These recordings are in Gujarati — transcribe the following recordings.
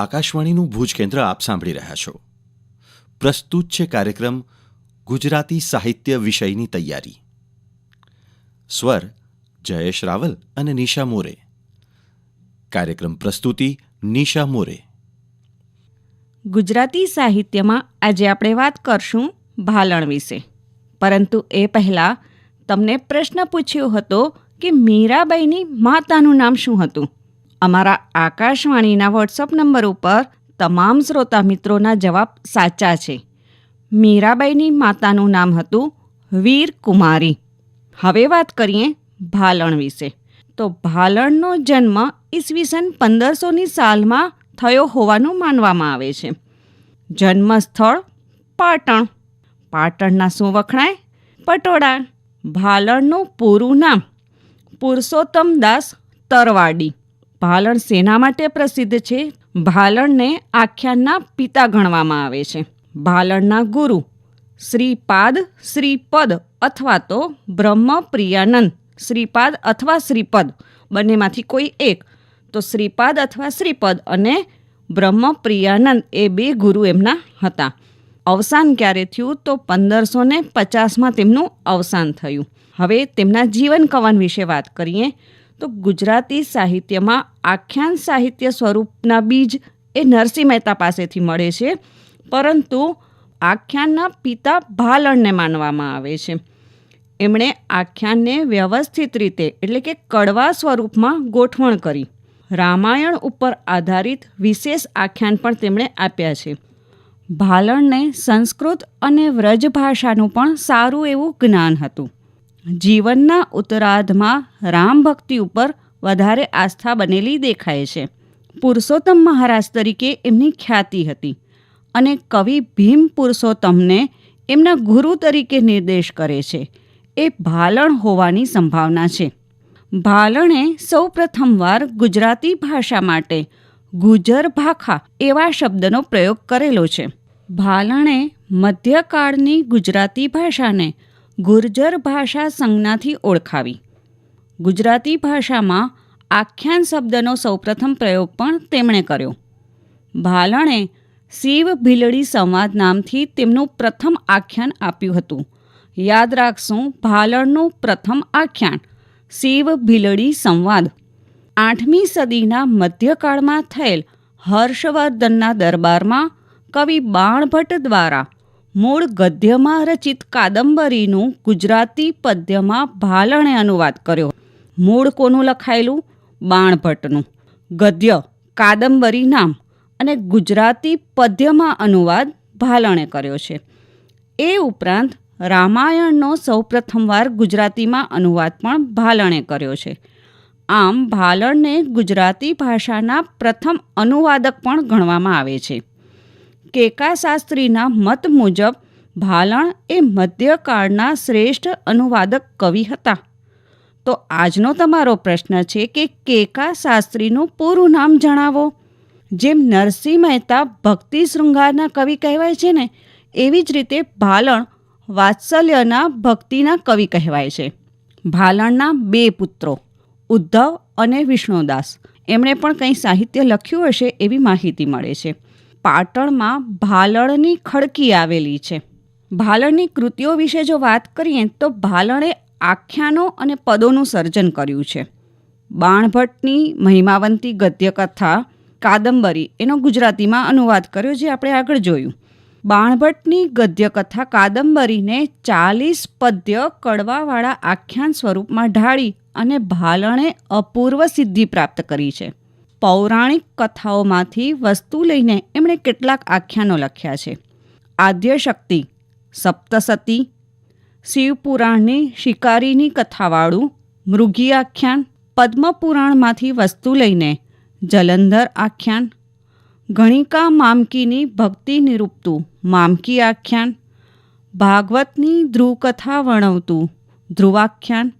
આકાશવાણીનું ભુજ કેન્દ્ર આપ સાંભળી રહ્યા છો. પ્રસ્તુત છે કાર્યક્રમ ગુજરાતી સાહિત્ય વિષયની તૈયારી. સ્વર જયેશ રાવલ અને નિશા મોરે. કાર્યક્રમ પ્રસ્તુતિ નિશા મોરે. ગુજરાતી સાહિત્યમાં આજે આપણે વાત કરશું ભાલણ વિશે. પરંતુ એ પહેલાં તમને પ્રશ્ન પૂછ્યો હતો કે મીરાબાઈની માતાનું નામ શું હતું? અમારા આકાશવાણીના વોટ્સઅપ નંબર ઉપર તમામ શ્રોતા મિત્રોના જવાબ સાચા છે. મીરાબાઈની માતાનું નામ હતું વીર કુમારી. હવે વાત કરીએ ભાલણ વિશે. તો ભાલણનો જન્મ ઈસવીસન પંદરસોની સાલમાં થયો હોવાનું માનવામાં આવે છે. જન્મસ્થળ પાટણ. પાટણના શું વખણાય? પટોળા. ભાલણનું પૂરું નામ પુરુષોત્તમ દાસ તરવાડી. ભાલણ સેના માટે પ્રસિદ્ધ છે. ભાલણને આખ્યાનના પિતા ગણવામાં આવે છે. ભાલણના ગુરુ શ્રીપાદ શ્રીપદ અથવા તો બ્રહ્મપ્રિયાનંદ. શ્રીપાદ અથવા શ્રીપદ બંનેમાંથી કોઈ એક. તો શ્રીપાદ અથવા શ્રીપદ અને બ્રહ્મપ્રિયાનંદ એ બે ગુરુ એમના હતા. અવસાન ક્યારે થયું? તો પંદરસો ને પચાસમાં તેમનું અવસાન થયું. હવે તેમના જીવન કવન વિશે વાત કરીએ. તો ગુજરાતી સાહિત્યમાં આખ્યાન સાહિત્ય સ્વરૂપના બીજ એ નરસિંહ મહેતા પાસેથી મળે છે. પરંતુ આખ્યાનના પિતા ભાલણને માનવામાં આવે છે. એમણે આખ્યાનને વ્યવસ્થિત રીતે એટલે કે કડવા સ્વરૂપમાં ગોઠવણ કરી. રામાયણ ઉપર આધારિત વિશેષ આખ્યાન પણ તેમણે આપ્યા છે. ભાલણને સંસ્કૃત અને વ્રજ ભાષાનું પણ સારું એવું જ્ઞાન હતું. જીવનના ઉત્તરાર્ધમાં રામ ભક્તિ ઉપર વધારે આસ્થા બનેલી દેખાય છે. પુરુષોત્તમ મહારાજ તરીકે એમની ખ્યાતિ હતી અને કવિ ભીમ પુરુષોત્તમને એમના ગુરુ તરીકે નિર્દેશ કરે છે. એ ભાલણ હોવાની સંભાવના છે. ભાલણે સૌ પ્રથમવાર ગુજરાતી ભાષા માટે ગુજર ભાખા એવા શબ્દનો પ્રયોગ કરેલો છે. ભાલણે મધ્યકાળની ગુજરાતી ભાષાને ગુર્જર ભાષા સંજ્ઞાથી ઓળખાવી. ગુજરાતી ભાષામાં આખ્યાન શબ્દનો સૌપ્રથમ પ્રયોગ પણ તેમણે કર્યો. ભાલણે શિવ ભીલડી સંવાદ નામથી તેમનું પ્રથમ આખ્યાન આપ્યું હતું. યાદ રાખશું ભાલણનું પ્રથમ આખ્યાન, શિવ ભીલડી સંવાદ. આઠમી સદીના મધ્યકાળમાં થયેલ હર્ષવર્ધનના દરબારમાં કવિ બાણભટ્ટ દ્વારા મૂળ ગદ્યમાં રચિત કાદંબરીનું ગુજરાતી પદ્યમાં ભાલણે અનુવાદ કર્યો. મૂળ કોનું લખાયેલું? બાણભટ્ટનું. ગદ્ય, કાદંબરી નામ અને ગુજરાતી પદ્યમાં અનુવાદ ભાલણે કર્યો છે. એ ઉપરાંત રામાયણનો સૌપ્રથમવાર ગુજરાતીમાં અનુવાદ પણ ભાલણે કર્યો છે. આમ ભાલણને ગુજરાતી ભાષાના પ્રથમ અનુવાદક પણ ગણવામાં આવે છે. કેકા શાસ્ત્રીના મત મુજબ ભાલણ એ મધ્યકાળના શ્રેષ્ઠ અનુવાદક કવિ હતા. તો આજનો તમારો પ્રશ્ન છે કે કેકા શાસ્ત્રીનું પૂરું નામ જણાવો. જેમ નરસિંહ મહેતા ભક્તિ શૃંગારના કવિ કહેવાય છે ને, એવી જ રીતે ભાલણ વાત્સલ્યના ભક્તિના કવિ કહેવાય છે. ભાલણના બે પુત્રો, ઉદ્ધવ અને વિષ્ણુદાસ. એમણે પણ કંઈ સાહિત્ય લખ્યું હશે એવી માહિતી મળે છે. પાટણમાં ભાલણની ખડકી આવેલી છે. ભાલણની કૃતિઓ વિશે જો વાત કરીએ તો ભાલણે આખ્યાનો અને પદોનું સર્જન કર્યું છે. બાણભટ્ટની મહિમાવંતી ગદ્યકથા કાદંબરી એનો ગુજરાતીમાં અનુવાદ કર્યો જે આપણે આગળ જોયું. બાણભટ્ટની ગદ્યકથા કાદંબરીને ચાલીસ પદ્ય કડવાવાળા આખ્યાન સ્વરૂપમાં ઢાળી અને ભાલણે અપૂર્વ સિદ્ધિ પ્રાપ્ત કરી છે. પૌરાણિક કથાઓમાંથી વસ્તુ લઈને એમણે કેટલાક આખ્યાનો લખ્યા છે. આદ્યશક્તિ, સપ્તસતી, શિવપુરાણની શિકારીની કથાવાળું મૃગી આખ્યાન પદ્મપુરાણમાંથી વસ્તુ લઈને જલંધર આખ્યાન, ગણિકા મામકીની ભક્તિ નિરૂપતું મામકી આખ્યાન, ભાગવતની ધ્રુવકથા વર્ણવતું ધ્રુવાખ્યાન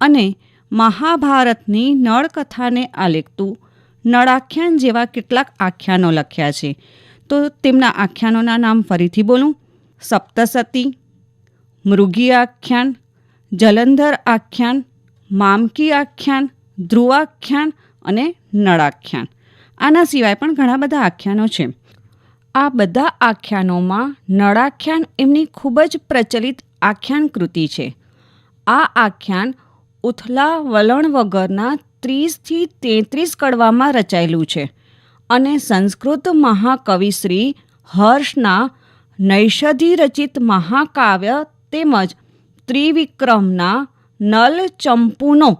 અને મહાભારતની નળકથાને આલેખતું નળાખ્યાન જેવા કેટલાક આખ્યાનો લખ્યા છે. તો તેમના આખ્યાનોના નામ ફરીથી બોલું. સપ્તસતી, મૃગી આખ્યાન, જલંધર આખ્યાન, મામકી આખ્યાન, ધ્રુવાખ્યાન અને નળાખ્યાન. આના સિવાય પણ ઘણા બધા આખ્યાનો છે. આ બધા આખ્યાનોમાં નળાખ્યાન એમની ખૂબ જ પ્રચલિત આખ્યાન કૃતિ છે. આ આખ્યાન ઉથલા વલણ વગરના ત્રીસથી તેત્રીસ કડવામાં રચાયેલું છે અને સંસ્કૃત મહાકવિ શ્રી હર્ષના નૈષધિ રચિત મહાકાવ્ય તેમજ ત્રિવિક્રમના નલ ચંપુનો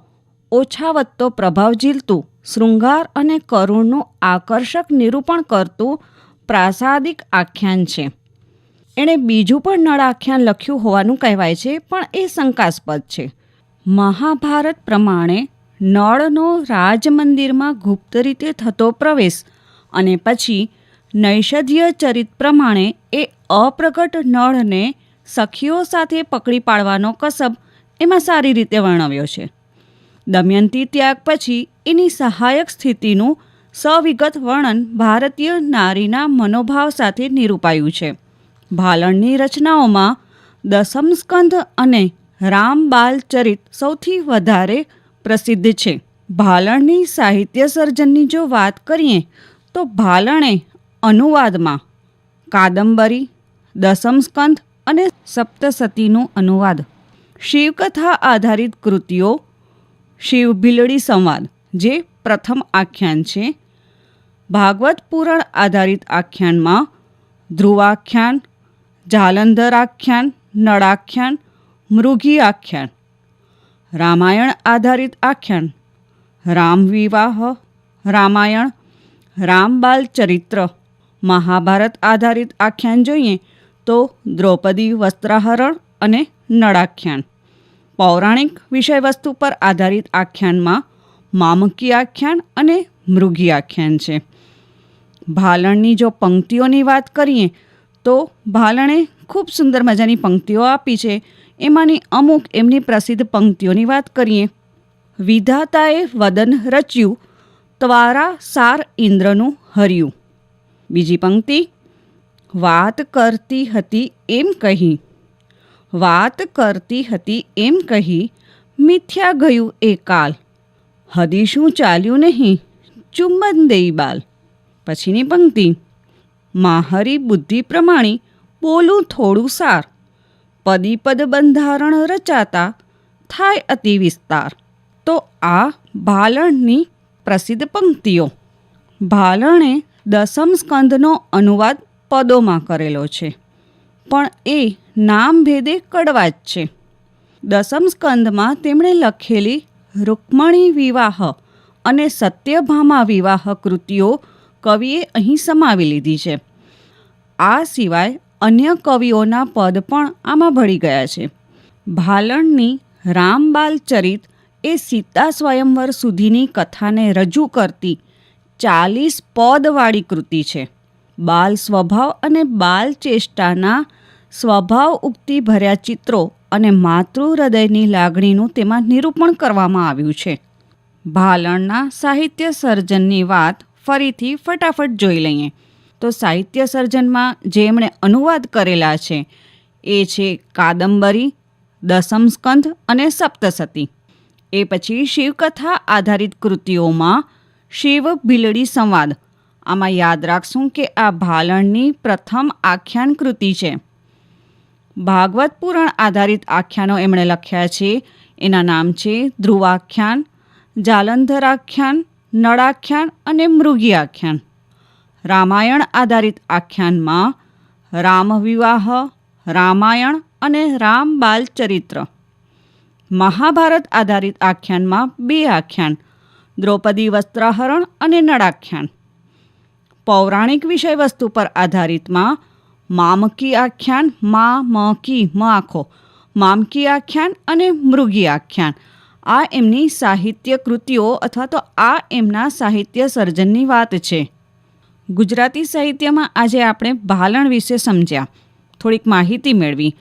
ઓછા વત્તો પ્રભાવ ઝીલતું, શૃંગાર અને કરુણનું આકર્ષક નિરૂપણ કરતું પ્રાસાદિક આખ્યાન છે. એણે બીજું પણ નળ આખ્યાન લખ્યું હોવાનું કહેવાય છે, પણ એ શંકાસ્પદ છે. મહાભારત પ્રમાણે નળનો રાજમંદિરમાં ગુપ્ત રીતે થતો પ્રવેશ અને પછી નૈષધ્ય ચરિત પ્રમાણે એ અપ્રગટ નળને સખીઓ સાથે પકડી પાડવાનો કસબ એમાં સારી રીતે વર્ણવ્યો છે. દમયંતી ત્યાગ પછી એની સહાયક સ્થિતિનું સવિગત વર્ણન ભારતીય નારીના મનોભાવ સાથે નિરૂપાયું છે. ભાલણની રચનાઓમાં દસમ સ્કંધ અને રામબાલ ચરિત સૌથી વધારે પ્રસિદ્ધ છે. ભાલણની સાહિત્ય સર્જનની જો વાત કરીએ, તો ભાલણે અનુવાદમાં કાદંબરી, દસમ સ્કંધ અને સપ્તસતીનું અનુવાદ, શિવકથા આધારિત કૃતિઓ, શિવ ભીલડી સંવાદ, જે પ્રથમ આખ્યાન છે. ભાગવત પુરાણ આધારિત આખ્યાનમાં ધ્રુવાખ્યાન જાલંધર આખ્યાન નળાખ્યાન મૃગી આખ્યાન રામાયણ આધારિત આખ્યાન. રામ વિવાહ રામાયણ રામબાલ ચરિત્ર. મહાભારત આધારિત આખ્યાન જોઈએ તો દ્રૌપદી વસ્ત્રાહરણ અને નળાખ્યાન. પૌરાણિક વિષયવસ્તુ પર આધારિત આખ્યાનમાં મામકી આખ્યાન અને મૃગી આખ્યાન છે. ભાલણની જો પંક્તિઓની વાત કરીએ તો ભાલણે ખૂબ સુંદર મજાની પંક્તિઓ આપી છે. એમાંની અમુક એમની પ્રસિદ્ધ પંક્તિઓની વાત કરીએ. વિધાતાએ વદન રચ્યું, ત્વારા સાર ઇન્દ્રનું હર્યું. બીજી પંક્તિ, વાત કરતી હતી એમ કહી. વાત કરતી હતી એમ કહી, મિથ્યા ગયું એ કાલ. હદી શું ચાલ્યું નહીં, ચુંબન દેઈ બાલ. પછીની પંક્તિ, માહરી બુદ્ધિ પ્રમાણે બોલું થોડું સાર. પદી પદ બંધારણ રચાતા થાય અતિ વિસ્તાર. તો આ ભાલણની પ્રસિદ્ધ પંક્તિઓ. ભાલણે દસમ સ્કંદનો અનુવાદ પદોમાં કરેલો છે. પણ એ નામ ભેદે કડવા જ છે. દસમ સ્કંદમાં તેમણે લખેલી રૂકમણી વિવાહ અને સત્યભામા વિવાહ કૃતિઓ કવિએ અહીં સમાવી લીધી છે. આ સિવાય અન્ય કવિઓના પદ પણ આમાં ભળી ગયા છે. ભાલણની રામબાલ ચરિત એ સીતા સ્વયંવર સુધીની કથાને રજૂ કરતી ચાલીસ પદવાળી કૃતિ છે. બાલ સ્વભાવ અને બાલ ચેષ્ટાના સ્વભાવ ઉક્તિ ભર્યા ચિત્રો અને માતૃ હૃદયની લાગણીનું તેમાં નિરૂપણ કરવામાં આવ્યું છે. ભાલણના સાહિત્ય સર્જનની વાત ફરીથી ફટાફટ જોઈ લઈએ. તો સાહિત્ય સર્જનમાં જેમણે અનુવાદ કરેલા છે, એ છે કાદંબરી, દસમ સ્કંધ અને સપ્તસતી. એ પછી શિવકથા આધારિત કૃતિઓમાં શિવ ભીલડી સંવાદ. આમાં યાદ રાખશું કે આ ભાલણની પ્રથમ આખ્યાન કૃતિ છે. ભાગવત પુરાણ આધારિત આખ્યાનો એમણે લખ્યા છે. એના નામ છે ધ્રુવાખ્યાન, જાલંધરાખ્યાન, નળાખ્યાન અને મૃગી આખ્યાન રામાયણ આધારિત આખ્યાનમાં રામ વિવાહ રામાયણ અને રામબાલ ચરિત્ર મહાભારત આધારિત આખ્યાનમાં બે આખ્યાન, દ્રૌપદી વસ્ત્રાહરણ અને નળાખ્યાન. પૌરાણિક વિષયવસ્તુ પર આધારિતમાં મામકી આખ્યાન, મા મકી મ આખો મામકી આખ્યાન અને મૃગી આખ્યાન. આ એમની સાહિત્ય કૃતિઓ અથવા તો આ એમના સાહિત્ય સર્જનની વાત છે. ગુજરાતી સાહિત્યમાં આજે આપણે ભાલણ વિશે સમજ્યા. થોડીક માહિતી મેળવી.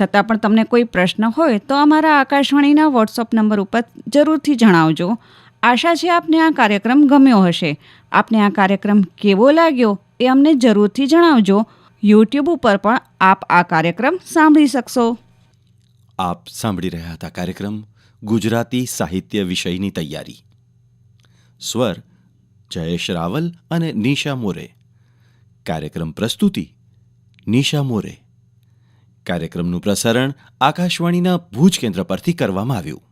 છતાં પણ તમને કોઈ પ્રશ્ન હોય તો અમારા આકાશવાણીના વોટ્સઅપ નંબર ઉપર જરૂરથી જણાવજો. આશા છે આપને આ કાર્યક્રમ ગમ્યો હશે. આપને આ કાર્યક્રમ કેવો લાગ્યો એ અમને જરૂરથી જણાવજો. યુટ્યુબ ઉપર પણ આપ આ કાર્યક્રમ સાંભળી શકશો. આપ સાંભળી રહ્યા હતા કાર્યક્રમ ગુજરાતી સાહિત્ય વિષયની તૈયારી. સ્વર જયેશ રાવલ અને નિશા મોરે. કાર્યક્રમ પ્રસ્તુતિ, નિશા મોરે. કાર્યક્રમનું પ્રસારણ આકાશવાણીના ભુજ કેન્દ્ર પરથી કરવામાં આવ્યું.